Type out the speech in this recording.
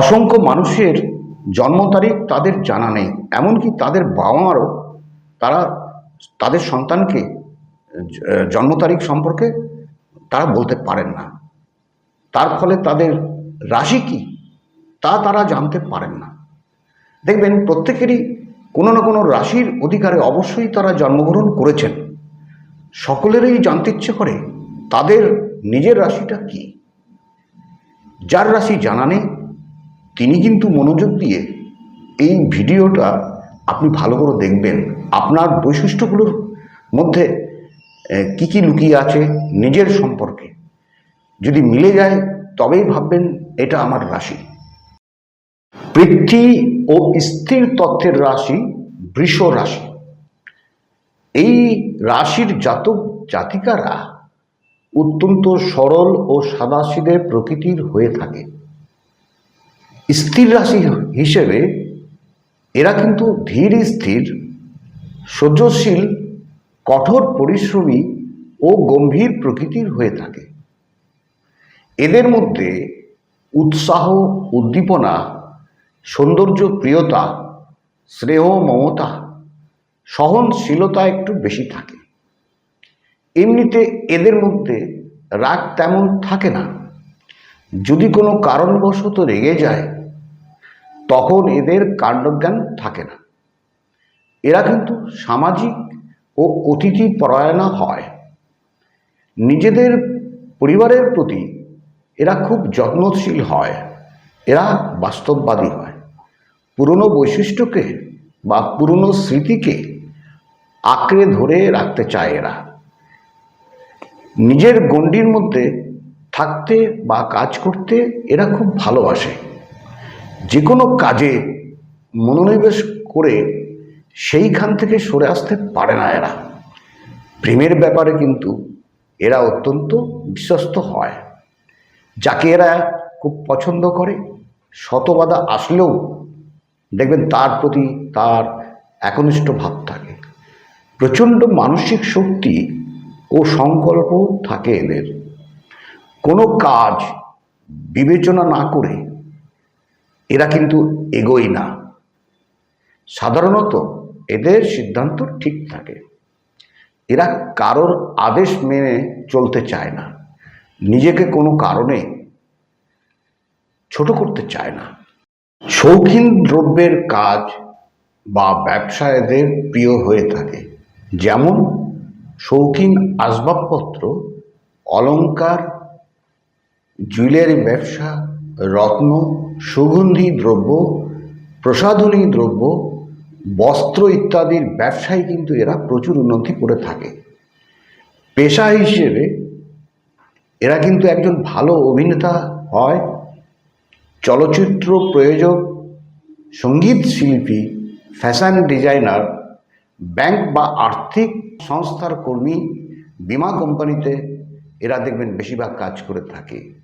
অসংখ্য মানুষের জন্ম তারিখ তাদের জানা নেই, এমনকি তাদের বাবা মারও তারা তাদের সন্তানকে জন্ম তারিখ সম্পর্কে তারা বলতে পারেন না। তার ফলে তাদের রাশি কি তা তারা জানতে পারেন না। দেখবেন প্রত্যেকেরই কোনো না কোনো রাশির অধিকারে অবশ্যই তারা জন্মগ্রহণ করেছেন। সকলেরই জানতে ইচ্ছে করে তাদের নিজের রাশিটা কি। যার রাশি জানা নেই তিনি কিন্তু মনোযোগ দিয়ে এই ভিডিওটা আপনি ভালো করে দেখবেন। আপনার বৈশিষ্ট্যগুলোর মধ্যে কি কি লুকিয়ে আছে নিজের সম্পর্কে। যদি মিলে যায়, তবেই ভাববেন এটা আমার রাশি। পৃথ্বী ও স্থির তত্ত্বের রাশি বৃষ রাশি। এই রাশির জাতক জাতিকারা অত্যন্ত সরল ও সাদাসিদে প্রকৃতির হয়ে থাকে। স্থির রাশি হিসেবে এরা কিন্তু ধীর স্থির, সহ্যশীল, কঠোর পরিশ্রমী ও গম্ভীর প্রকৃতির হয়ে থাকে। এদের মধ্যে উৎসাহ, উদ্দীপনা, সৌন্দর্য, প্রিয়তা, স্নেহ, মমতা, সহনশীলতা একটু বেশি থাকে। এমনিতে এদের মধ্যে রাগ তেমন থাকে না। যদি কোনো কারণবশত রেগে যায়, তখন এদের কাণ্ডজ্ঞান থাকে না। এরা কিন্তু সামাজিক ও অতিথি পরায়ণা হয়। নিজেদের পরিবারের প্রতি এরা খুব যত্নশীল হয়। এরা বাস্তববাদী হয়। পুরনো বৈশিষ্ট্যকে বা পুরনো স্মৃতিকে আঁকড়ে ধরে রাখতে চায় এরা। নিজের গণ্ডির মধ্যে থাকতে বা কাজ করতে এরা খুব ভালোবাসে। যে কোনো কাজে মনোনিবেশ করে সেইখান থেকে সরে আসতে পারে না এরা। প্রেমের ব্যাপারে কিন্তু এরা অত্যন্ত বিশ্বস্ত হয়। যাকে এরা খুব পছন্দ করে শতবাধা আসলেও দেখবেন তার প্রতি তার একনিষ্ঠ ভাব থাকে। প্রচণ্ড মানসিক শক্তি ও সংকল্প থাকে এদের। কোনো কাজ বিবেচনা না করে এরা কিন্তু এগোয় না। সাধারণত এদের সিদ্ধান্ত ঠিক থাকে। এরা কারোর আদেশ মেনে চলতে চায় না। নিজেকে কোনো কারণে ছোট করতে চায় না। শৌখিন দ্রব্যের কাজ বা ব্যবসা এদের প্রিয় হয়ে থাকে। যেমন শৌখিন আসবাবপত্র, অলংকার জুয়েলারি ব্যবসা, রত্ন, সুগন্ধি দ্রব্য, প্রসাধনী দ্রব্য, বস্ত্র ইত্যাদির ব্যবসায় কিন্তু এরা প্রচুর উন্নতি করে থাকে। পেশা হিসেবে এরা কিন্তু একজন ভালো অভিনেতা হয়। চলচ্চিত্র প্রয়োজক, সংগীত শিল্পী, ফ্যাশন ডিজাইনার, ব্যাংক বা আর্থিক সংস্থার কর্মী, বিমা কোম্পানিতে এরা দেখবেন বেশিরভাগ কাজ করে থাকে।